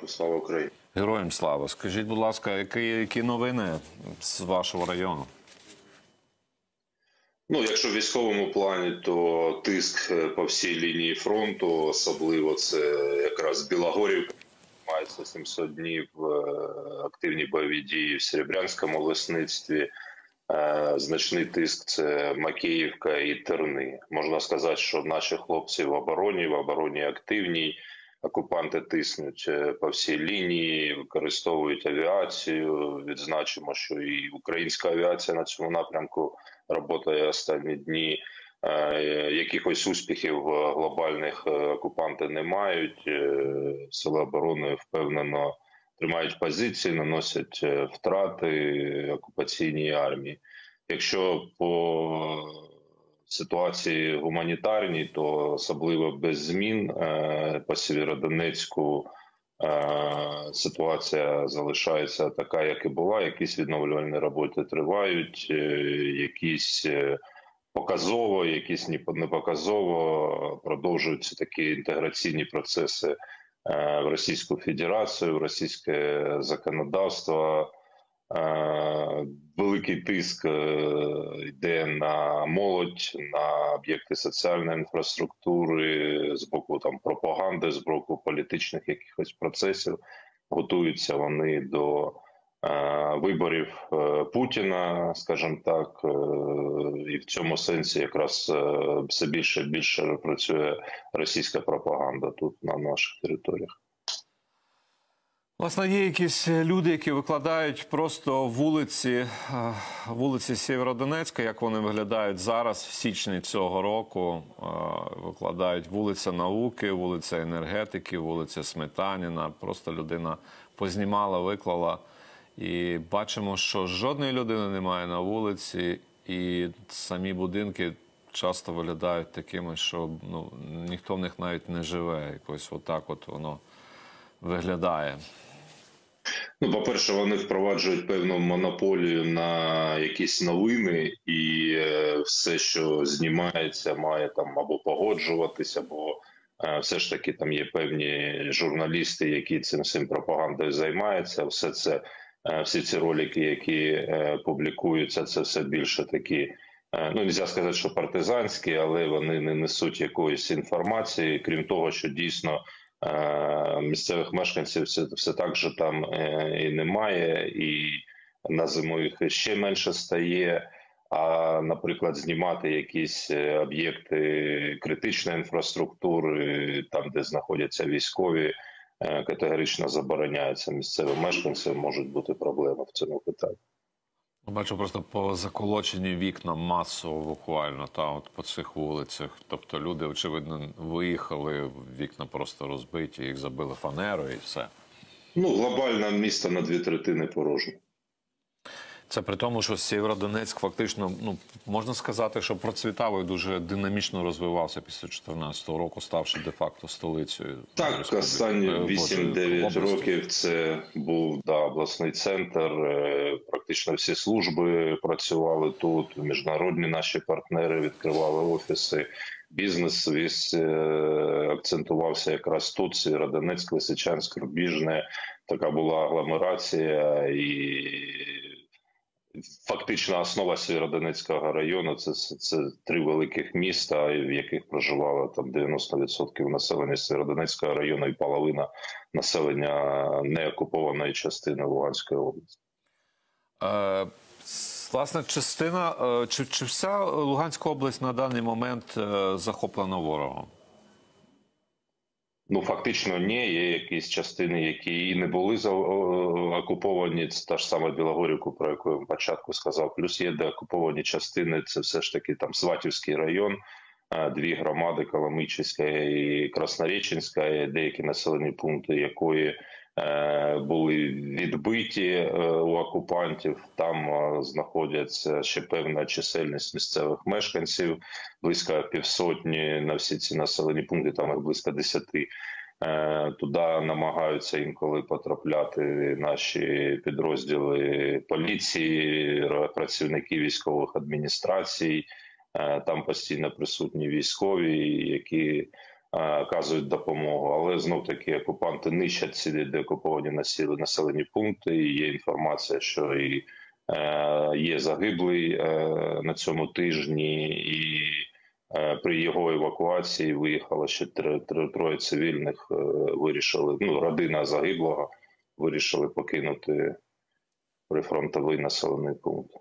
ранку, слава Україні. Героям слава. Скажіть, будь ласка, які, які новини з вашого району? Ну, якщо в військовому плані, то тиск е, по всій лінії фронту, особливо це якраз Білогорівка, мається 700 днів е, активні бойові дії в Серебрянському лесництві. Е, Значний тиск це Макіївка і Терни. Можна сказати, що наші хлопці в обороні, в обороні активній. Окупанти тиснуть е, по всій лінії, використовують авіацію. Відзначимо, що і українська авіація на цьому напрямку працює останні дні. Е, Якихось успіхів е, глобальних окупанти не мають. Сили оборони впевнено тримають позиції, наносять втрати окупаційній армії. Якщо по ситуації гуманітарній, то особливо без змін е, по Сєвєродонецьку е, ситуація залишається така, як і була. Якісь відновлювальні роботи тривають, е, якісь показово, якісь не не показово продовжуються такі інтеграційні процеси в Російську Федерацію, в російське законодавство. Великий тиск е, йде на молодь, на об'єкти соціальної інфраструктури з боку там пропаганди, з боку політичних якихось процесів. Готуються вони до е, виборів е, Путіна, скажімо так, е, і в цьому сенсі якраз е, все більше більше працює російська пропаганда тут на наших територіях. Власне, є якісь люди, які викладають просто вулиці, е, вулиці Сєвєродонецька, як вони виглядають зараз, в січні цього року. Е, Викладають вулиця науки, вулиця енергетики, вулиця Сметаніна. Просто людина познімала, виклала. І бачимо, що жодної людини немає на вулиці, і самі будинки часто виглядають такими, що ну, ніхто в них навіть не живе. Якось отак от воно виглядає. Ну, по-перше, вони впроваджують певну монополію на якісь новини, і е, все, що знімається, має там або погоджуватися, або е, все ж таки там є певні журналісти, які цим цим пропагандою займаються. Все це, е, всі ці ролики, які публікуються, це все більше такі. Ну, нельзя сказати, що партизанські, але вони не несуть якоїсь інформації, крім того, що дійсно місцевих мешканців все, все так же там е, і немає, і на зиму їх ще менше стає. А, наприклад, знімати якісь е, об'єкти критичної інфраструктури, там де знаходяться військові, категорично забороняється місцевим мешканцям. Можуть бути проблеми в цьому питанні. Бачу просто по заколочені вікна масово буквально та от по цих вулицях. Тобто люди, очевидно, виїхали, вікна просто розбиті, їх забили фанерою і все. Ну, глобально місто на дві третини порожнє. Це при тому, що Сєвєродонецьк фактично, ну можна сказати, що процвітав і дуже динамічно розвивався після 2014 року, ставши де-факто столицею. Так, останні Е, Боже, 8-9 років це був да, обласний центр. Практично всі служби працювали тут. Міжнародні наші партнери відкривали офіси. Бізнес весь е, акцентувався якраз тут. Сєвєродонецьк, Лисичанськ, Рубіжне. Така була агломерація і фактична основа Сєвєродонецького району це, це, це три великих міста, в яких проживало там 90% населення Сєвєродонецького району і половина населення неокупованої частини Луганської області. Е, Власне, частина е, чи, чи вся Луганська область на даний момент е, захоплена ворогом? Ну фактично ні, є якісь частини, які і не були окуповані. Це та ж сама Білогорівку, про яку я початку сказав. Плюс є деокуповані частини. Це все ж таки там Сватівський район, дві громади Коломийчиська і Краснореченська, деякі населені пункти якої були відбиті е, у окупантів. Там е, знаходяться ще певна чисельність місцевих мешканців, близько півсотні на всі ці населені пункти, там їх близько десяти. Е, Туди намагаються інколи потрапляти наші підрозділи поліції, працівники військових адміністрацій. Е, Там постійно присутні військові, які оказують допомогу. Але знов таки окупанти нищать ці деокуповані населені пункти. І є інформація, що і е, є загиблий е, на цьому тижні, і е, при його евакуації виїхало ще три, троє цивільних. е, Вирішили, ну, родина загиблого вирішили покинути прифронтовий населений пункт.